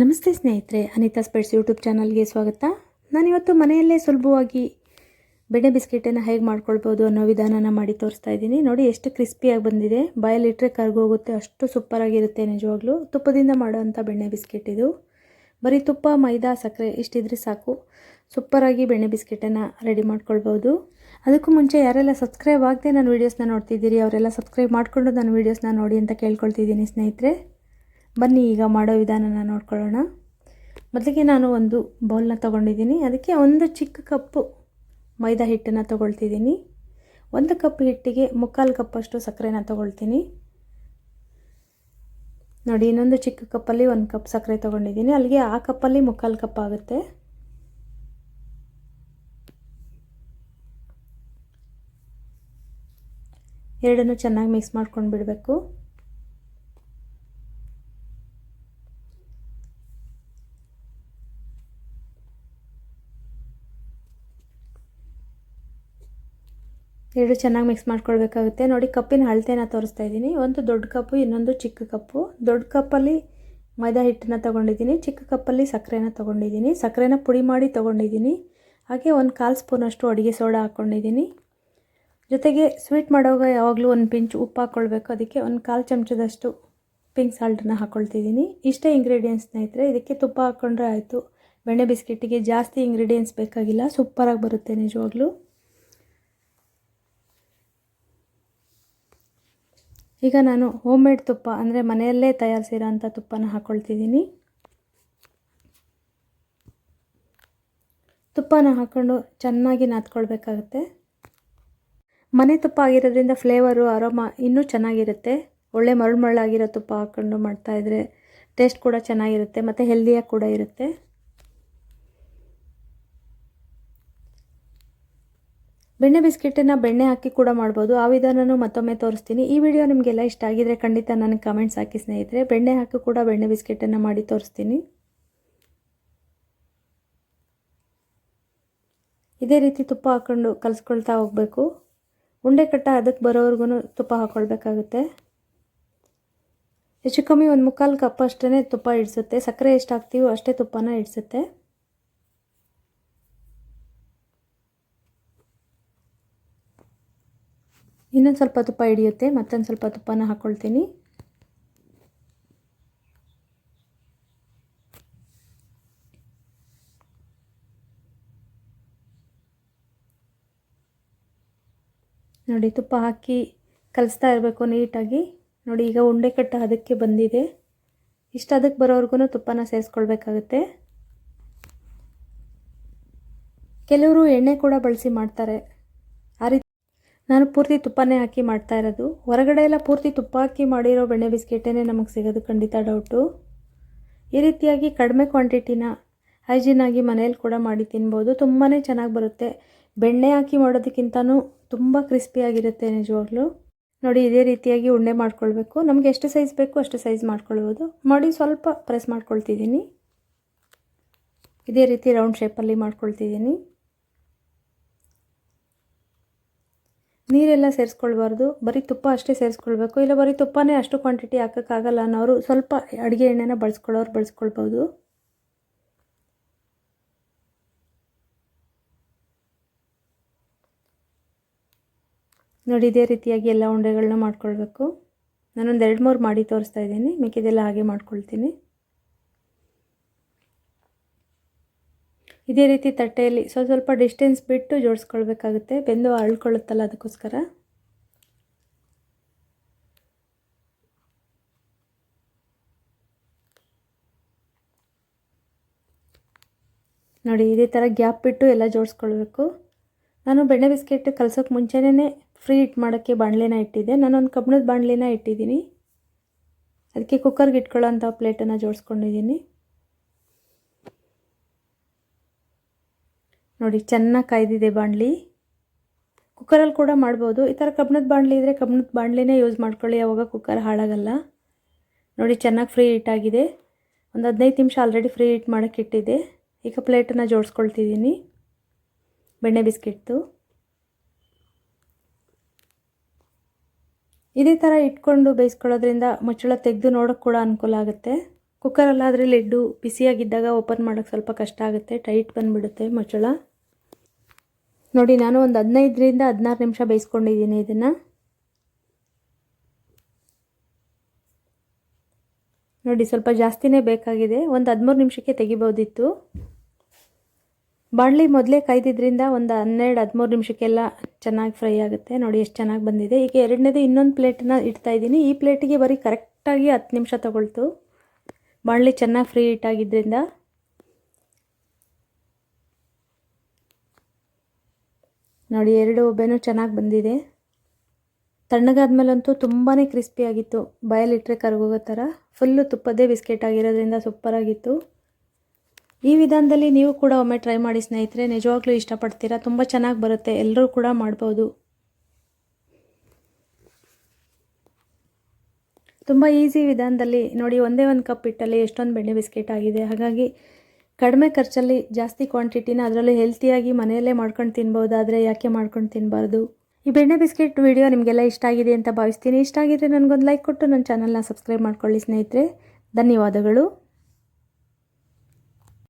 ನಮಸ್ತೆ ಸ್ನೇಹಿತರೆ, ಅನಿತಾ ಸ್ಪೆಟ್ಸ್ ಯೂಟ್ಯೂಬ್ ಚಾನಲ್ಗೆ ಸ್ವಾಗತ. ನಾನಿವತ್ತು ಮನೆಯಲ್ಲೇ ಸುಲಭವಾಗಿ ಬೆಣ್ಣೆ ಬಿಸ್ಕೆಟನ್ನು ಹೇಗೆ ಮಾಡ್ಕೊಳ್ಬೋದು ಅನ್ನೋ ವಿಧಾನನ ಮಾಡಿ ತೋರಿಸ್ತಾ ಇದ್ದೀನಿ. ನೋಡಿ, ಎಷ್ಟು ಕ್ರಿಸ್ಪಿಯಾಗಿ ಬಂದಿದೆ. ಬಾಯಲ್ಲಿಟ್ಟರೆ ಕರ್ಗೋಗುತ್ತೆ ಅಷ್ಟು ಸೂಪರಾಗಿರುತ್ತೆ ನಿಜವಾಗ್ಲೂ. ತುಪ್ಪದಿಂದ ಮಾಡೋವಂಥ ಬೆಣ್ಣೆ ಬಿಸ್ಕೆಟ್ ಇದು. ಬರೀ ತುಪ್ಪ, ಮೈದಾ, ಸಕ್ಕರೆ ಇಷ್ಟಿದ್ರೆ ಸಾಕು. ಸೂಪರಾಗಿ ಬೆಣ್ಣೆ ಬಿಸ್ಕೆಟನ್ನು ರೆಡಿ ಮಾಡ್ಕೊಳ್ಬೋದು. ಅದಕ್ಕೂ ಮುಂಚೆ ಯಾರೆಲ್ಲ ಸಬ್ಸ್ಕ್ರೈಬ್ ಆಗದೆ ನಾನು ವೀಡಿಯೋಸ್ನ ನೋಡ್ತಿದ್ದೀರಿ, ಅವರೆಲ್ಲ ಸಬ್ಸ್ಕ್ರೈಬ್ ಮಾಡಿಕೊಂಡು ನಾನು ವೀಡಿಯೋಸ್ನ ನೋಡಿ ಅಂತ ಕೇಳ್ಕೊಳ್ತಿದ್ದೀನಿ ಸ್ನೇಹಿತರೆ. ಬನ್ನಿ, ಈಗ ಮಾಡೋ ವಿಧಾನನ ನೋಡ್ಕೊಳ್ಳೋಣ. ಮೊದಲಿಗೆ ನಾನು ಒಂದು ಬೌಲ್ನ ತೊಗೊಂಡಿದ್ದೀನಿ. ಅದಕ್ಕೆ ಒಂದು ಚಿಕ್ಕ ಕಪ್ಪು ಮೈದಾ ಹಿಟ್ಟನ್ನು ತೊಗೊಳ್ತಿದ್ದೀನಿ. ಒಂದು ಕಪ್ ಹಿಟ್ಟಿಗೆ ಮುಕ್ಕಾಲು ಕಪ್ಪಷ್ಟು ಸಕ್ಕರೆನ ತೊಗೊಳ್ತೀನಿ. ನೋಡಿ, ಇನ್ನೊಂದು ಚಿಕ್ಕ ಕಪ್ಪಲ್ಲಿ ಒಂದು ಕಪ್ ಸಕ್ಕರೆ ತೊಗೊಂಡಿದ್ದೀನಿ. ಅಲ್ಲಿಗೆ ಆ ಕಪ್ಪಲ್ಲಿ ಮುಕ್ಕಾಲು ಕಪ್ ಆಗುತ್ತೆ. ಎರಡನ್ನೂ ಚೆನ್ನಾಗಿ ಮಿಕ್ಸ್ ಮಾಡ್ಕೊಂಡು ಬಿಡಬೇಕು. ಎರಡು ಚೆನ್ನಾಗಿ ಮಿಕ್ಸ್ ಮಾಡ್ಕೊಳ್ಬೇಕಾಗುತ್ತೆ. ನೋಡಿ, ಕಪ್ಪಿನ ಅಳತೆನ ತೋರಿಸ್ತಾ ಇದ್ದೀನಿ. ಒಂದು ದೊಡ್ಡ ಕಪ್ಪು, ಇನ್ನೊಂದು ಚಿಕ್ಕ ಕಪ್ಪು. ದೊಡ್ಡ ಕಪ್ಪಲ್ಲಿ ಮೈದಾ ಹಿಟ್ಟನ್ನ ತೊಗೊಂಡಿದ್ದೀನಿ. ಚಿಕ್ಕ ಕಪ್ಪಲ್ಲಿ ಸಕ್ಕರೆನ ತೊಗೊಂಡಿದ್ದೀನಿ. ಸಕ್ಕರೆನ ಪುಡಿ ಮಾಡಿ ತೊಗೊಂಡಿದ್ದೀನಿ. ಹಾಗೆ ಒಂದು ಕಾಲು ಸ್ಪೂನಷ್ಟು ಅಡುಗೆ ಸೋಡಾ ಹಾಕ್ಕೊಂಡಿದ್ದೀನಿ ಜೊತೆಗೆ ಸ್ವೀಟ್ ಮಾಡೋವಾಗ ಯಾವಾಗಲೂ ಒಂದು ಪಿಂಚ್ ಉಪ್ಪು ಹಾಕ್ಕೊಳ್ಬೇಕು. ಅದಕ್ಕೆ ಒಂದು ಕಾಲು ಚಮಚದಷ್ಟು ಪಿಂಕ್ ಸಾಲ್ಟನ್ನ ಹಾಕ್ಕೊಳ್ತಿದ್ದೀನಿ. ಇಷ್ಟೇ ಇಂಗ್ರೀಡಿಯೆಂಟ್ಸ್ ಸ್ನೇಹಿತರೆ, ಇದಕ್ಕೆ ತುಪ್ಪ ಹಾಕ್ಕೊಂಡ್ರೆ ಆಯಿತು. ಬೆಣ್ಣೆ ಬಿಸ್ಕೆಟ್ಟಿಗೆ ಜಾಸ್ತಿ ಇಂಗ್ರೀಡಿಯೆಂಟ್ಸ್ ಬೇಕಾಗಿಲ್ಲ. ಸೂಪರಾಗಿ ಬರುತ್ತೆ ನಿಜವಾಗ್ಲೂ. ಈಗ ನಾನು ಹೋಮ್ ಮೇಡ್ ತುಪ್ಪ ಅಂದರೆ ಮನೆಯಲ್ಲೇ ತಯಾರಿಸಿರೋಂಥ ತುಪ್ಪನ ಹಾಕ್ಕೊಳ್ತಿದ್ದೀನಿ ತುಪ್ಪನ ಹಾಕ್ಕೊಂಡು ಚೆನ್ನಾಗಿ ನಾದ್ಕೊಳ್ಬೇಕಾಗುತ್ತೆ. ಮನೆ ತುಪ್ಪ ಆಗಿರೋದ್ರಿಂದ ಫ್ಲೇವರು ಅರೋಮ ಇನ್ನೂ ಚೆನ್ನಾಗಿರುತ್ತೆ. ಒಳ್ಳೆ ಮರಳು ಮರಳಾಗಿರೋ ತುಪ್ಪ ಹಾಕ್ಕೊಂಡು ಮಾಡ್ತಾಯಿದ್ರೆ ಟೇಸ್ಟ್ ಕೂಡ ಚೆನ್ನಾಗಿರುತ್ತೆ, ಮತ್ತು ಹೆಲ್ದಿಯಾಗಿ ಕೂಡ ಇರುತ್ತೆ. ಬೆಣ್ಣೆ ಬಿಸ್ಕೆಟನ್ನು ಬೆಣ್ಣೆ ಹಾಕಿ ಕೂಡ ಮಾಡ್ಬೋದು. ಆ ವಿಧಾನನೂ ಮತ್ತೊಮ್ಮೆ ತೋರಿಸ್ತೀನಿ. ಈ ವಿಡಿಯೋ ನಿಮಗೆಲ್ಲ ಇಷ್ಟ ಆಗಿದರೆ ಖಂಡಿತ ನನಗೆ ಕಮೆಂಟ್ಸ್ ಹಾಕಿ ಸ್ನೇಹಿತರೆ. ಬೆಣ್ಣೆ ಹಾಕಿ ಕೂಡ ಬೆಣ್ಣೆ ಬಿಸ್ಕೆಟನ್ನು ಮಾಡಿ ತೋರಿಸ್ತೀನಿ. ಇದೇ ರೀತಿ ತುಪ್ಪ ಹಾಕ್ಕೊಂಡು ಕಲಿಸ್ಕೊಳ್ತಾ ಹೋಗಬೇಕು. ಉಂಡೆ ಕಟ್ಟ ಅದಕ್ಕೆ ಬರೋವರೆಗೂ ತುಪ್ಪ ಹಾಕ್ಕೊಳ್ಬೇಕಾಗುತ್ತೆ ಹೆಚ್ಚು ಕಮ್ಮಿ ಒಂದು ಮುಕ್ಕಾಲು ಕಪ್ ಅಷ್ಟೇ ತುಪ್ಪ ಇಡಿಸುತ್ತೆ. ಸಕ್ಕರೆ ಎಷ್ಟು ಹಾಕ್ತೀವೋ ಅಷ್ಟೇ ತುಪ್ಪನ ಇಡಿಸುತ್ತೆ. ಇನ್ನೊಂದು ಸ್ವಲ್ಪ ತುಪ್ಪ ಹಿಡಿಯುತ್ತೆ, ಮತ್ತೊಂದು ಸ್ವಲ್ಪ ತುಪ್ಪನ ಹಾಕ್ಕೊಳ್ತೀನಿ ನೋಡಿ, ತುಪ್ಪ ಹಾಕಿ ಕಲಿಸ್ತಾ ಇರಬೇಕು ನೀಟಾಗಿ. ನೋಡಿ, ಈಗ ಉಂಡೆ ಕಟ್ಟ ಅದಕ್ಕೆ ಬಂದಿದೆ. ಇಷ್ಟು ಅದಕ್ಕೆ ಬರೋವರೆಗೂ ತುಪ್ಪನ ಸೇರಿಸ್ಕೊಳ್ಬೇಕಾಗುತ್ತೆ. ಕೆಲವರು ಎಣ್ಣೆ ಕೂಡ ಬಳಸಿ ಮಾಡ್ತಾರೆ. ನಾನು ಪೂರ್ತಿ ತುಪ್ಪನೇ ಹಾಕಿ ಮಾಡ್ತಾ ಇರೋದು. ಹೊರಗಡೆ ಎಲ್ಲ ಪೂರ್ತಿ ತುಪ್ಪ ಹಾಕಿ ಮಾಡಿರೋ ಬೆಣ್ಣೆ ಬಿಸ್ಕೆಟೇ ನಮಗೆ ಸಿಗೋದು, ಖಂಡಿತ ಡೌಟು. ಈ ರೀತಿಯಾಗಿ ಕಡಿಮೆ ಕ್ವಾಂಟಿಟಿನ ಹೈಜೀನಾಗಿ ಮನೆಯಲ್ಲಿ ಕೂಡ ಮಾಡಿ ತಿನ್ಬೋದು. ತುಂಬಾ ಚೆನ್ನಾಗಿ ಬರುತ್ತೆ. ಬೆಣ್ಣೆ ಹಾಕಿ ಮಾಡೋದಕ್ಕಿಂತನೂ ತುಂಬ ಕ್ರಿಸ್ಪಿಯಾಗಿರುತ್ತೆ ನಿಜವಾಗ್ಲೂ. ನೋಡಿ, ಇದೇ ರೀತಿಯಾಗಿ ಉಂಡೆ ಮಾಡ್ಕೊಳ್ಬೇಕು. ನಮಗೆ ಎಷ್ಟು ಸೈಜ್ ಬೇಕು ಅಷ್ಟು ಸೈಜ್ ಮಾಡ್ಕೊಳ್ಬೋದು. ಮಾಡಿ ಸ್ವಲ್ಪ ಪ್ರೆಸ್ ಮಾಡ್ಕೊಳ್ತಿದ್ದೀನಿ. ಇದೇ ರೀತಿ ರೌಂಡ್ ಶೇಪಲ್ಲಿ ಮಾಡ್ಕೊಳ್ತಿದ್ದೀನಿ. ನೀರೆಲ್ಲ ಸೇರಿಸ್ಕೊಳ್ಬಾರ್ದು, ಬರೀ ತುಪ್ಪ ಅಷ್ಟೇ ಸೇರಿಸ್ಕೊಳ್ಬೇಕು, ಇಲ್ಲ ಬರೀ ತುಪ್ಪನೇ ಅಷ್ಟು ಕ್ವಾಂಟಿಟಿ ಹಾಕೋಕ್ಕಾಗಲ್ಲ ಅನ್ನೋರು ಸ್ವಲ್ಪ ಅಡುಗೆ ಎಣ್ಣೆನ ಬಳಸ್ಕೊಳ್ಳೋರು ಬಳಸ್ಕೊಳ್ಬೋದು. ನೋಡಿ, ಇದೇ ರೀತಿಯಾಗಿ ಎಲ್ಲ ಉಂಡೆಗಳನ್ನ ಮಾಡ್ಕೊಳ್ಬೇಕು. ನಾನೊಂದು ಎರಡು ಮೂರು ಮಾಡಿ ತೋರಿಸ್ತಾ ಇದ್ದೀನಿ, ಮಿಕ್ಕಿದೆಲ್ಲ ಹಾಗೆ ಮಾಡ್ಕೊಳ್ತೀನಿ. ಇದೇ ರೀತಿ ತಟ್ಟೆಯಲ್ಲಿ ಸ್ವಲ್ಪ ಸ್ವಲ್ಪ ಡಿಸ್ಟೆನ್ಸ್ ಬಿಟ್ಟು ಜೋಡಿಸ್ಕೊಳ್ಬೇಕಾಗುತ್ತೆ. ಬೆಂದು ಅಳ್ಕೊಳ್ಳುತ್ತಲ್ಲ ಅದಕ್ಕೋಸ್ಕರ. ನೋಡಿ, ಇದೇ ಥರ ಗ್ಯಾಪ್ ಬಿಟ್ಟು ಎಲ್ಲ ಜೋಡಿಸ್ಕೊಳ್ಬೇಕು. ನಾನು ಬೆಣ್ಣೆ ಬಿಸ್ಕೆಟ್ ಕಲ್ಸೋಕ್ಕೆ ಮುಂಚೆನೇ ಫ್ರೀ ಇಟ್ಟು ಮಾಡೋಕ್ಕೆ ಬಾಣಲೆನ ಇಟ್ಟಿದ್ದೆ. ಒಂದು ಕಬ್ಬಣದ ಬಾಣಲೆನ ಇಟ್ಟಿದ್ದೀನಿ. ಅದಕ್ಕೆ ಕುಕ್ಕರ್ಗೆ ಇಟ್ಕೊಳ್ಳೋ ಅಂಥ ಪ್ಲೇಟನ್ನು ಜೋಡಿಸ್ಕೊಂಡಿದ್ದೀನಿ. ನೋಡಿ, ಚೆನ್ನಾಗಿ ಕಾಯ್ದಿದೆ ಬಾಣಲಿ. ಕುಕ್ಕರಲ್ಲಿ ಕೂಡ ಮಾಡ್ಬೋದು. ಈ ಥರ ಕಬ್ಬಣದ ಬಾಣಲಿ ಇದ್ದರೆ ಕಬ್ಬಣದ ಬಾಣಲಿನೇ ಯೂಸ್ ಮಾಡ್ಕೊಳ್ಳಿ ಅವಾಗ ಕುಕ್ಕರ್ ಹಾಳಾಗಲ್ಲ. ನೋಡಿ, ಚೆನ್ನಾಗಿ ಫ್ರೀ ಆಗಿದೆ. ಒಂದು ಹದಿನೈದು ನಿಮಿಷ ಆಲ್ರೆಡಿ ಫ್ರೀ ಹೀಟ್ ಮಾಡೋಕ್ಕೆ ಇಟ್ಟಿದ್ದೆ ಈಗ ಪ್ಲೇಟನ್ನು ಜೋಡಿಸ್ಕೊಳ್ತಿದ್ದೀನಿ. ಬೆಣ್ಣೆ ಬಿಸ್ಕೆಟ್ದು. ಇದೇ ಥರ ಇಟ್ಕೊಂಡು ಬೇಯಿಸ್ಕೊಳ್ಳೋದ್ರಿಂದ ಮುಚ್ಚಳ ತೆಗೆದು ನೋಡೋಕ್ಕೆ ಕೂಡ ಅನುಕೂಲ ಆಗುತ್ತೆ. ಕುಕ್ಕರಲ್ಲಾದರೆ ಲಿಡ್ಡು ಬಿಸಿಯಾಗಿದ್ದಾಗ ಓಪನ್ ಮಾಡೋಕ್ಕೆ ಸ್ವಲ್ಪ ಕಷ್ಟ ಆಗುತ್ತೆ. ಟೈಟ್ ಬಂದುಬಿಡುತ್ತೆ ಮುಚ್ಚಳ. ನೋಡಿ, ನಾನು ಒಂದು ಹದಿನೈದರಿಂದ ಹದಿನಾರು ನಿಮಿಷ ಬೇಯಿಸ್ಕೊಂಡಿದ್ದೀನಿ ಇದನ್ನು. ನೋಡಿ, ಸ್ವಲ್ಪ ಜಾಸ್ತಿನೇ ಬೇಕಾಗಿದೆ. ಒಂದು ಹದಿಮೂರು ನಿಮಿಷಕ್ಕೆ ತೆಗಿಬೋದಿತ್ತು. ಬಾಣಲಿ ಮೊದಲೇ ಕಾಯ್ದಿದ್ರಿಂದ ಒಂದು ಹನ್ನೆರಡು, ಹದಿಮೂರು ನಿಮಿಷಕ್ಕೆಲ್ಲ ಚೆನ್ನಾಗಿ ಫ್ರೈ ಆಗುತ್ತೆ. ನೋಡಿ, ಎಷ್ಟು ಚೆನ್ನಾಗಿ ಬಂದಿದೆ. ಈಗ ಎರಡನೇದು ಇನ್ನೊಂದು ಪ್ಲೇಟನ್ನ ಇಡ್ತಾ ಇದ್ದೀನಿ. ಈ ಪ್ಲೇಟಿಗೆ ಬರೀ ಕರೆಕ್ಟಾಗಿ ಹತ್ತು ನಿಮಿಷ ತಗೊಳ್ತು. ಬಾಣಲಿ ಚೆನ್ನಾಗಿ ಫ್ರೀ ಇಟ್ಟಾಗಿದ್ದರಿಂದ ನೋಡಿ, ಎರಡು ಒಬ್ಬೆನೂ ಚೆನ್ನಾಗಿ ಬಂದಿದೆ. ತಣ್ಣಗಾದ್ಮೇಲಂತೂ ತುಂಬಾ ಕ್ರಿಸ್ಪಿಯಾಗಿತ್ತು ಬಾಯಲ್ಲಿಟ್ಟರೆ ಕರ್ಗೋಗೋ ಥರ. ಫುಲ್ಲು ತುಪ್ಪದೇ ಬಿಸ್ಕೆಟ್ ಆಗಿರೋದ್ರಿಂದ ಸೂಪರಾಗಿತ್ತು ಈ ವಿಧಾನದಲ್ಲಿ ನೀವು ಕೂಡ ಒಮ್ಮೆ ಟ್ರೈ ಮಾಡಿ ಸ್ನೇಹಿತರೆ, ನಿಜವಾಗ್ಲೂ ಇಷ್ಟಪಡ್ತೀರಾ? ತುಂಬ ಚೆನ್ನಾಗಿ ಬರುತ್ತೆ. ಎಲ್ಲರೂ ಕೂಡ ಮಾಡ್ಬೋದು. ತುಂಬ ಈಸಿ ವಿಧಾನದಲ್ಲಿ ನೋಡಿ, ಒಂದೇ ಒಂದು ಕಪ್ ಹಿಟ್ಟಲ್ಲಿ ಎಷ್ಟೊಂದು ಬೆಣ್ಣೆ ಬಿಸ್ಕೆಟ್ ಆಗಿದೆ. ಹಾಗಾಗಿ ಕಡಿಮೆ ಖರ್ಚಲ್ಲಿ ಜಾಸ್ತಿ ಕ್ವಾಂಟಿಟಿನ ಅದರಲ್ಲೂ ಹೆಲ್ತಿಯಾಗಿ ಮನೆಯಲ್ಲೇ ಮಾಡ್ಕೊಂಡು ತಿನ್ಬೋದಾದರೆ ಯಾಕೆ ಮಾಡ್ಕೊಂಡು ತಿನ್ನಬಾರ್ದು ಈ ಬೆಣ್ಣೆ ಬಿಸ್ಕೆಟ್ ವಿಡಿಯೋ ನಿಮಗೆಲ್ಲ ಇಷ್ಟ ಆಗಿದೆ ಅಂತ ಭಾವಿಸ್ತೀನಿ. ಇಷ್ಟ ಆಗಿದ್ರೆ ನನಗೊಂದು ಲೈಕ್ ಕೊಟ್ಟು ನನ್ನ ಚಾನಲ್ನ ಸಬ್ಸ್ಕ್ರೈಬ್ ಮಾಡ್ಕೊಳ್ಳಿ ಸ್ನೇಹಿತರೆ. ಧನ್ಯವಾದಗಳು.